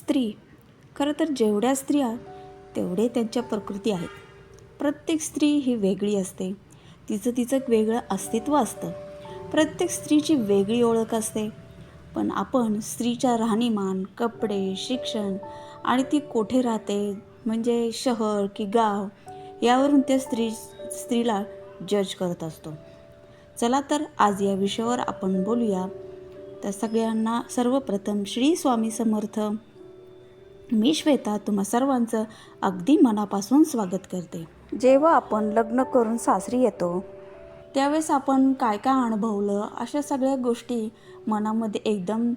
स्त्री. खरं तर जेवढ्या स्त्रिया तेवढे त्यांच्या प्रकृती आहेत. प्रत्येक स्त्री ही वेगळी असते. तिचं तिचं एक वेगळं अस्तित्व असतं. प्रत्येक स्त्रीची वेगळी ओळख असते. पण आपण स्त्रीच्या राहणीमान कपडे शिक्षण आणि ती कोठे राहते म्हणजे शहर की गाव यावरून त्या स्त्री स्त्रीला जज करत असतो. चला तर आज या विषयावर आपण बोलूया. तर सगळ्यांना सर्वप्रथम श्री स्वामी समर्थ. मी श्वेता तुम्हा सर्वांचं अगदी मनापासून स्वागत करते. जेव्हा आपण लग्न करून सासरी येतो त्यावेळेस आपण काय काय अनुभवलं अशा सगळ्या गोष्टी मनामध्ये एकदम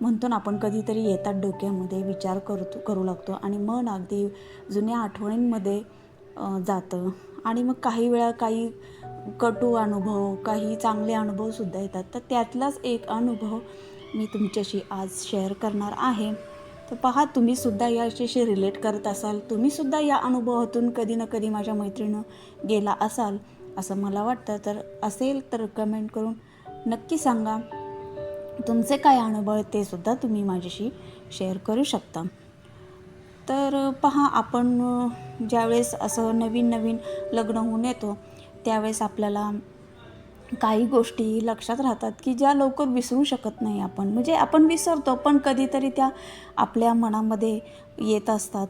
म्हणतो ना आपण कधीतरी येतात डोक्यामध्ये विचार करतो करू लागतो आणि मन अगदी जुन्या आठवणींमध्ये जातं. आणि मग काही वेळा काही कटू अनुभव काही चांगले अनुभवसुद्धा येतात. तर त्यातलाच एक अनुभव मी तुमच्याशी आज शेअर करणार आहे. तर पहा तुम्हीसुद्धा याच्याशी रिलेट करत असाल. तुम्हीसुद्धा या अनुभवातून कधी ना कधी माझ्या मैत्रिणीनं गेला असाल असं मला वाटतं. तर असेल तर कमेंट करून नक्की सांगा. तुमचे काय अनुभव आहेत ते सुद्धा तुम्ही माझ्याशी शेअर करू शकता. तर पहा आपण ज्यावेळेस असं नवीन नवीन लग्न होऊन येतो त्यावेळेस आपल्याला काही गोष्टी लक्षात राहतात की ज्या लवकर विसरू शकत नाही आपण. म्हणजे आपण विसरतो पण कधीतरी त्या आपल्या मनामध्ये येत असतात.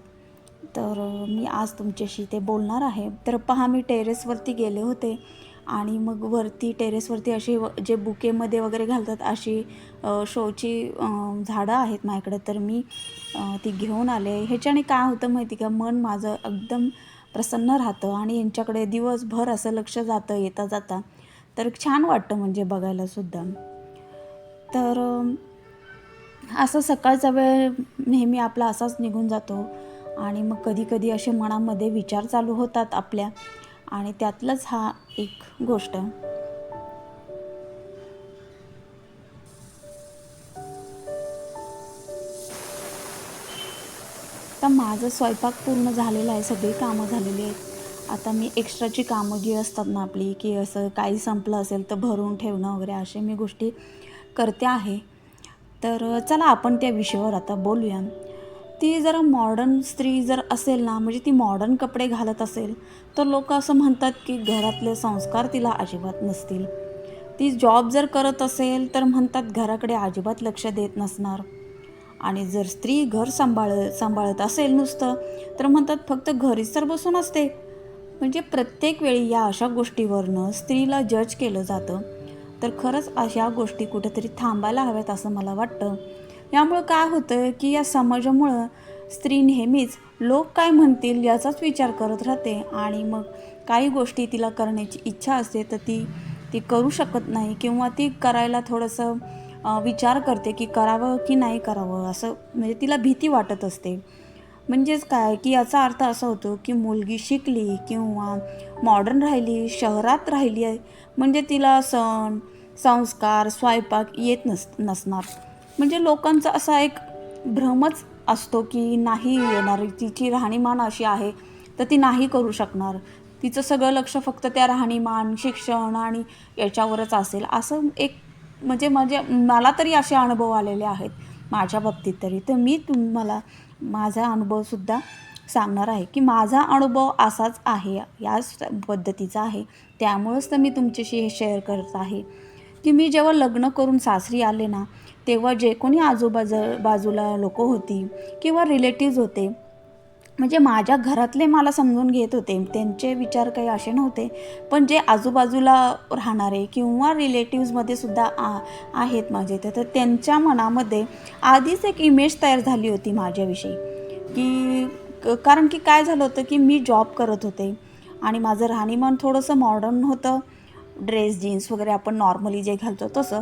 तर मी आज तुमच्याशी ते बोलणार आहे. तर पहा मी टेरेसवरती गेले होते आणि मग वरती टेरेसवरती अशी व- जे बुकेमध्ये वगैरे घालतात अशी शोची झाडं आहेत माझ्याकडे. तर मी ती घेऊन आले. ह्याच्याने काय होतं माहिती का? मन माझं एकदम प्रसन्न राहतं आणि यांच्याकडे दिवसभर असं लक्ष जातं येता जाता. तर छान वाटतं म्हणजे बघायला सुद्धा. तर असं सकाळचा वेळ नेहमी आपला असाच निघून जातो आणि मग कधी कधी असे मनामध्ये विचार चालू होतात आपल्या आणि त्यातलंच हा एक गोष्ट. तर माझं स्वयंपाक पूर्ण झालेला आहे सगळी कामं झालेली आहेत. आता मी एक्स्ट्राची कामं जी असतात ना आपली की असं काही संपलं असेल तर भरून ठेवणं वगैरे असे मी गोष्टी करते आहे. तर चला आपण त्या विषयावर आता बोलूया. ती जर मॉडर्न स्त्री जर असेल ना म्हणजे ती मॉडर्न कपडे घालत असेल तर लोक असं म्हणतात की घरातले संस्कार तिला अजिबात नसतील. ती जॉब जर करत असेल तर म्हणतात घराकडे अजिबात लक्ष देत नसणार. आणि जर स्त्री घर सांभाळ सांभाळत असेल नुसतं तर म्हणतात फक्त घरीच तर बसून असते. म्हणजे प्रत्येक वेळी या अशा गोष्टीवरनं स्त्रीला जज केलं जातं. तर खरंच अशा गोष्टी कुठेतरी थांबायला हव्यात असं मला वाटतं. यामुळं काय होतं की या समाजामुळं स्त्री नेहमीच लोक काय म्हणतील याचाच विचार करत राहते आणि मग काही गोष्टी तिला करण्याची इच्छा असते तर ती ती करू शकत नाही किंवा ती करायला थोडंसं विचार करते की करावं की नाही करावं असं म्हणजे तिला भीती वाटत असते. म्हणजेच काय? की याचा अर्थ असा होतो की मुलगी शिकली किंवा मॉडर्न राहिली शहरात राहिली आहे म्हणजे तिला सण संस्कार स्वयंपाक येत नस नसणार. म्हणजे लोकांचा असा एक भ्रमच असतो की नाही येणार तिची राहणीमान अशी आहे तर ती नाही करू शकणार. तिचं सगळं लक्ष फक्त त्या राहणीमान शिक्षण आणि याच्यावरच असेल. असं एक म्हणजे म्हणजे मला तरी असे अनुभव आलेले आहेत माझ्या बाबतीत तरी. तर मी तुम्हाला माझा अनुभवसुद्धा सांगणार आहे की माझा अनुभव असाच आहे याच पद्धतीचा आहे. त्यामुळंच तर मी तुमच्याशी हे शेअर करत आहे. की मी जेव्हा लग्न करून सासरी आले ना तेव्हा जे कोणी आजूबाजू बाजूला लोक होती किंवा रिलेटिव्ज होते म्हणजे माझ्या घरातले मला समजून घेत होते. त्यांचे विचार काही असे नव्हते. पण जे आजूबाजूला राहणारे किंवा रिलेटिव्समध्ये सुद्धा आ आहेत माझे तर त्यांच्या मनामध्ये आधीच एक इमेज तयार झाली होती माझ्याविषयी. की क- कारण की काय झालं होतं की मी जॉब करत होते. आणि माझं राहणीमान थोडंसं मॉडर्न होतं. ड्रेस जीन्स वगैरे आपण नॉर्मली जे घालतो तसं.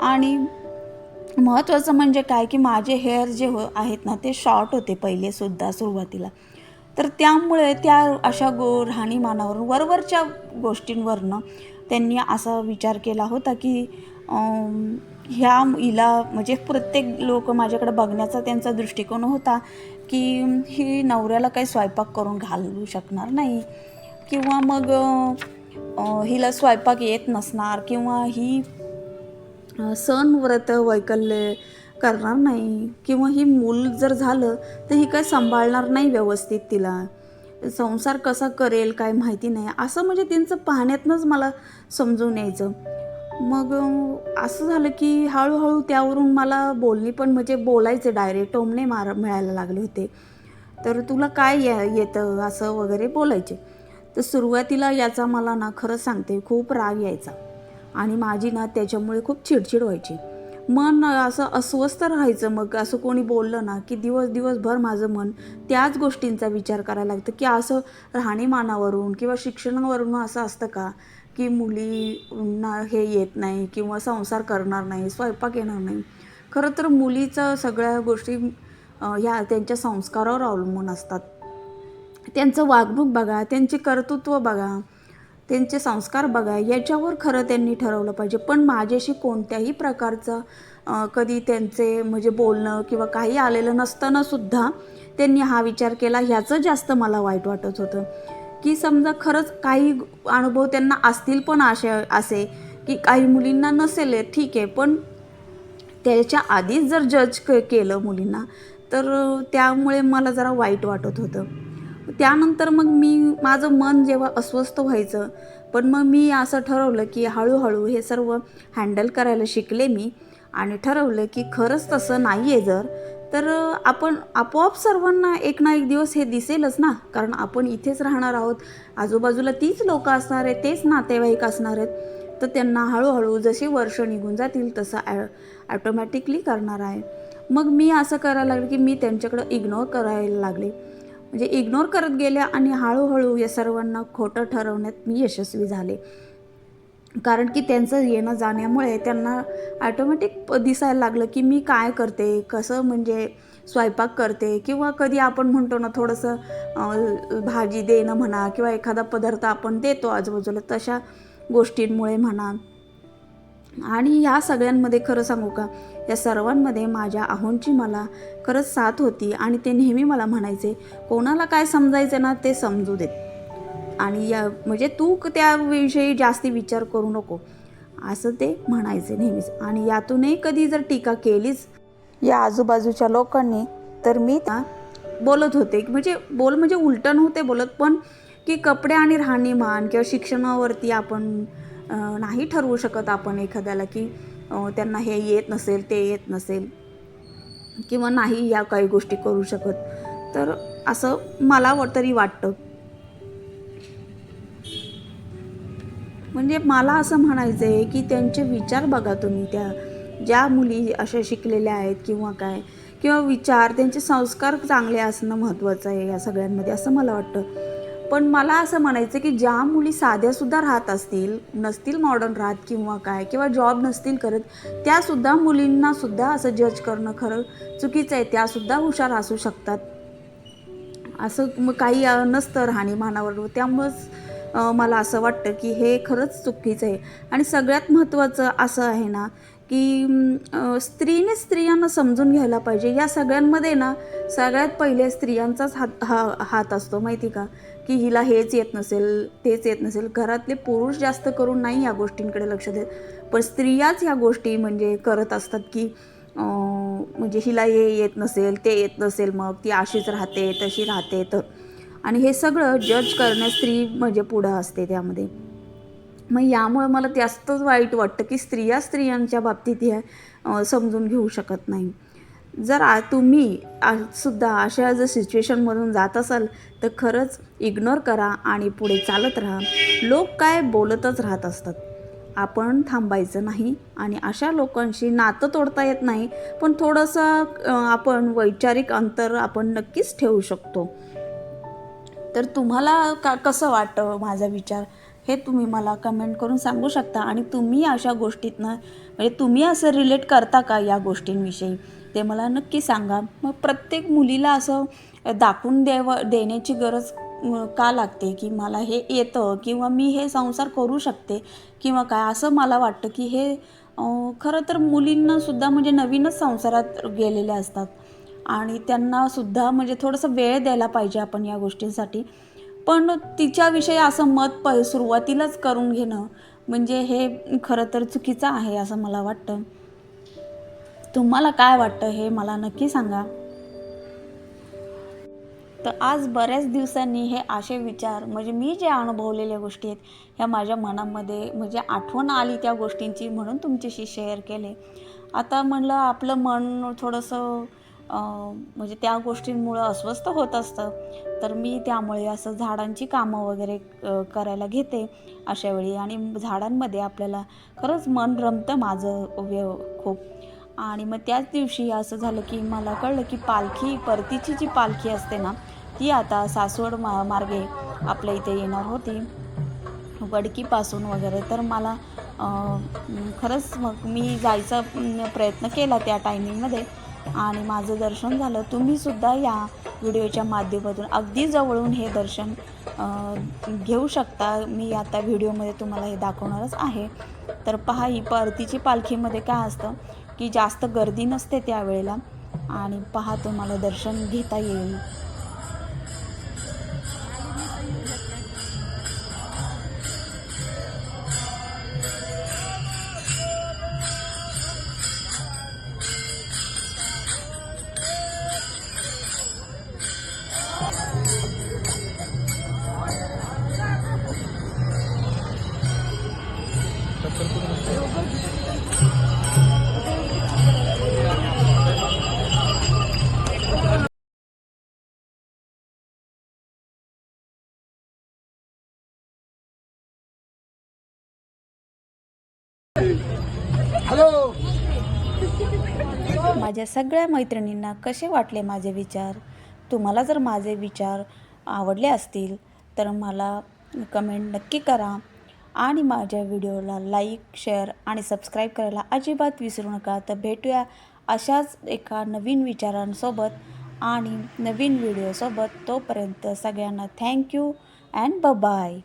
आणि महत्त्वाचं म्हणजे काय की माझे हेअर जे हो आहेत ना ते शॉर्ट होते पहिले सुद्धा सुरुवातीला. तर त्यामुळे त्या अशा गो राहणीमानावरून वरवरच्या गोष्टींवरनं त्यांनी असा विचार केला होता की ह्या हिला म्हणजे प्रत्येक लोक माझ्याकडे बघण्याचा त्यांचा दृष्टिकोन होता की ही नवऱ्याला काही स्वयंपाक करून घालू शकणार नाही किंवा मग हिला स्वयंपाक येत नसणार किंवा ही सण व्रत वैकल्य करणार नाही किंवा ही मूल जर झालं तर ही काय सांभाळणार नाही व्यवस्थित तिला. संसार कसा करेल काय माहिती नाही. असं म्हणजे त्यांचं पाहण्यातनंच मला समजून यायचं. मग असं झालं की हळूहळू त्यावरून मला बोलणी पण म्हणजे बोलायचे डायरेक्ट टोमणे मार मिळायला लागले होते. तर तुला काय या येतं असं वगैरे बोलायचे. तर सुरुवातीला याचा मला ना खरंच सांगते खूप राग यायचा. आणि माझी ना त्याच्यामुळे खूप चिडचिड व्हायची. मन असं अस्वस्थ राहायचं मग असं कोणी बोललं ना की दिवस दिवसभर माझं मन त्याच गोष्टींचा विचार करायला लागतं की असं राहणीमानावरून किंवा शिक्षणावरून असं असतं का? की मुलींना हे येत नाही किंवा संसार करणार नाही स्वयंपाक येणार नाही. खरं तर मुलीचं सगळ्या गोष्टी ह्या त्यांच्या संस्कारावर अवलंबून असतात. त्यांचं वागणूक बघा त्यांचे कर्तृत्व बघा. त्यांचे संस्कार बघा याच्यावर खरं त्यांनी ठरवलं पाहिजे. पण माझ्याशी कोणत्याही प्रकारचं कधी त्यांचे म्हणजे बोलणं किंवा काही आलेलं नसतानासुद्धा त्यांनी हा विचार केला. ह्याचं जास्त मला वाईट वाटत होतं. की समजा खरंच काही अनुभव त्यांना असतील पण असे असे की काही मुलींना नसेल ठीक आहे. पण त्याच्या आधीच जर जज क केलं मुलींना तर त्यामुळे मला जरा वाईट वाटत होतं. त्यानंतर मग मी माझं मन जेव्हा अस्वस्थ व्हायचं पण मग मी असं ठरवलं की हळूहळू हे सर्व हँडल करायला शिकले मी आणि ठरवलं की खरंच तसं नाही आहे जर तर आपण आपोआप सर्वांना एक ना एक दिवस हे दिसेलच ना. कारण आपण इथेच राहणार आहोत आजूबाजूला तीच लोकं असणार आहेत तेच नातेवाईक असणार आहेत तर त्यांना हळूहळू जशी वर्ष निघून जातील तसं ॲ ॲटोमॅटिकली करणार आहे. मग मी असं करायला लागले की मी त्यांच्याकडं इग्नोर करायला लागले. म्हणजे इग्नोर करत गेल्या आणि हळूहळू या सर्वांना खोटं ठरवण्यात मी यशस्वी झाले. कारण की त्यांचं येणं जाण्यामुळे त्यांना ॲटोमॅटिक दिसायला लागलं की मी काय करते कसं म्हणजे स्वयंपाक करते किंवा कधी आपण म्हणतो ना थोडंसं भाजी देणं म्हणा किंवा एखादा पदार्थ आपण देतो आजूबाजूला तशा गोष्टींमुळे म्हणा. आणि ह्या सगळ्यांमध्ये खरं सांगू का? या सर्वांमध्ये माझ्या आहोंची मला खरंच साथ होती आणि ते नेहमी मला म्हणायचे कोणाला काय समजायचं ना ते समजू देत. आणि या म्हणजे तू त्याविषयी जास्ती विचार करू नको. असं ते म्हणायचे नेहमीच. आणि यातूनही कधी जर टीका केलीच या आजूबाजूच्या लोकांनी तर मी त्या बोलत होते. म्हणजे बोल म्हणजे उलटं नव्हते बोलत पण की कपडे आणि राहणीमान किंवा शिक्षणावरती आपण नाही ठरवू शकत आपण एखाद्याला की त्यांना हे येत नसेल ते येत नसेल किंवा नाही या काही गोष्टी करू शकत. तर असं मला व- तरी वाटतं. म्हणजे मला असं म्हणायचं आहे की त्यांचे विचार बघा तुम्ही त्या ज्या मुली अशा शिकलेल्या आहेत किंवा काय किंवा विचार त्यांचे संस्कार चांगले असणं महत्त्वाचं आहे या सगळ्यांमध्ये असं मला वाटतं. पण मला असं म्हणायचं की ज्या मुली साध्यासुद्धा राहत असतील नसतील मॉडर्न राहत किंवा काय किंवा जॉब नसतील करत त्यासुद्धा मुलींनासुद्धा असं जज करणं खरं चुकीचं आहे. त्यासुद्धा हुशार असू शकतात. असं मग काही नसतं राहणीमानावर. त्यामुळंच मला असं वाटतं की हे खरंच चुकीचं आहे. आणि सगळ्यात महत्त्वाचं असं आहे ना की स्त्रीने स्त्रियांना समजून घ्यायला पाहिजे. या सगळ्यांमध्ये ना सगळ्यात पहिले स्त्रियांचाच हात हा हात असतो माहिती का? की हिला हेच येत नसेल तेच येत नसेल. घरातले पुरुष जास्त करून नाही या गोष्टींकडे लक्ष देत. पण स्त्रियाच या गोष्टी म्हणजे करत असतात की म्हणजे हिला हे येत नसेल ते येत नसेल मग ती अशीच राहते तशी राहते तर. आणि हे सगळं जज करण्यास स्त्री म्हणजे पुढं असते त्यामध्ये. मग यामुळे मला जास्तच वाईट वाटतं की स्त्रिया स्त्रियांच्या बाबतीत हे समजून घेऊ शकत नाही. जर आ तुम्ही सुद्धा अशा जर सिच्युएशनमधून जात असाल तर खरंच इग्नोर करा आणि पुढे चालत राहा. लोक काय बोलतच राहत असतात. आपण थांबायचं नाही आणि अशा लोकांशी नातं तोडता येत नाही पण थोडंसं आपण वैचारिक अंतर आपण नक्कीच ठेवू शकतो. तर तुम्हाला का कसं वाटतं माझा विचार? हे तुम्ही मला कमेंट करून सांगू शकता. आणि तुम्ही अशा गोष्टीतनं म्हणजे तुम्ही असं रिलेट करता का या गोष्टींविषयी? ते मला नक्की सांगा. मग प्रत्येक मुलीला असं दाखवून देव देण्याची गरज का लागते? की मला हे येतं किंवा मी हे संसार करू शकते किंवा काय? असं मला वाटतं की हे खरं तर मुलींनासुद्धा म्हणजे नवीनच संसारात गेलेल्या असतात. आणि त्यांनासुद्धा म्हणजे थोडंसं वेळ द्यायला पाहिजे आपण या गोष्टींसाठी. पण तिच्याविषयी असं मत प सुरुवातीलाच करून घेणं म्हणजे हे खरं तर चुकीचं आहे असं मला वाटतं. तुम्हाला काय वाटतं हे मला नक्की सांगा. तर आज बऱ्याच दिवसांनी हे असे विचार म्हणजे मी जे अनुभवलेल्या गोष्टी आहेत ह्या माझ्या मनामध्ये म्हणजे आठवण आली त्या गोष्टींची म्हणून तुमच्याशी शेअर केले. आता म्हणलं आपलं मन थोडंसं म्हणजे त्या गोष्टींमुळं अस्वस्थ होत असतं. तर मी त्यामुळे असं झाडांची कामं वगैरे करायला घेते अशा वेळी. आणि झाडांमध्ये आपल्याला खरंच मन रमतं माझं व्यव खूप. आणि मग त्याच दिवशी असं झालं की मला कळलं की पालखी परतीची जी पालखी असते ना ती आता सासवड मा मार्गे आपल्या इथे येणार होती. वडकीपासून वगैरे. तर मला खरंच मग मी जायचा प्रयत्न केला त्या टायमिंगमध्ये आणि माझं दर्शन झालं. तुम्हीसुद्धा या व्हिडिओच्या माध्यमातून. अगदी जवळून हे दर्शन घेऊ शकता. मी आता व्हिडिओमध्ये तुम्हाला हे दाखवणारच आहे. तर पहा ही परतीची पालखीमध्ये काय असतं की जास्त गर्दी नसते त्यावेळेला. आणि पहा तुम्हाला दर्शन घेता येईल. माझ्या सगळ्या मैत्रिणींना कसे वाटले माझे विचार? तुम्हाला जर माझे विचार आवडले असतील तर मला कमेंट नक्की करा आणि माझ्या व्हिडिओला लाईक शेअर आणि सबस्क्राईब करायला अजिबात विसरू नका. तर भेटूया अशाच एका नवीन विचारांसोबत आणि नवीन व्हिडिओसोबत. तोपर्यंत सगळ्यांना थँक्यू अँड ब बाय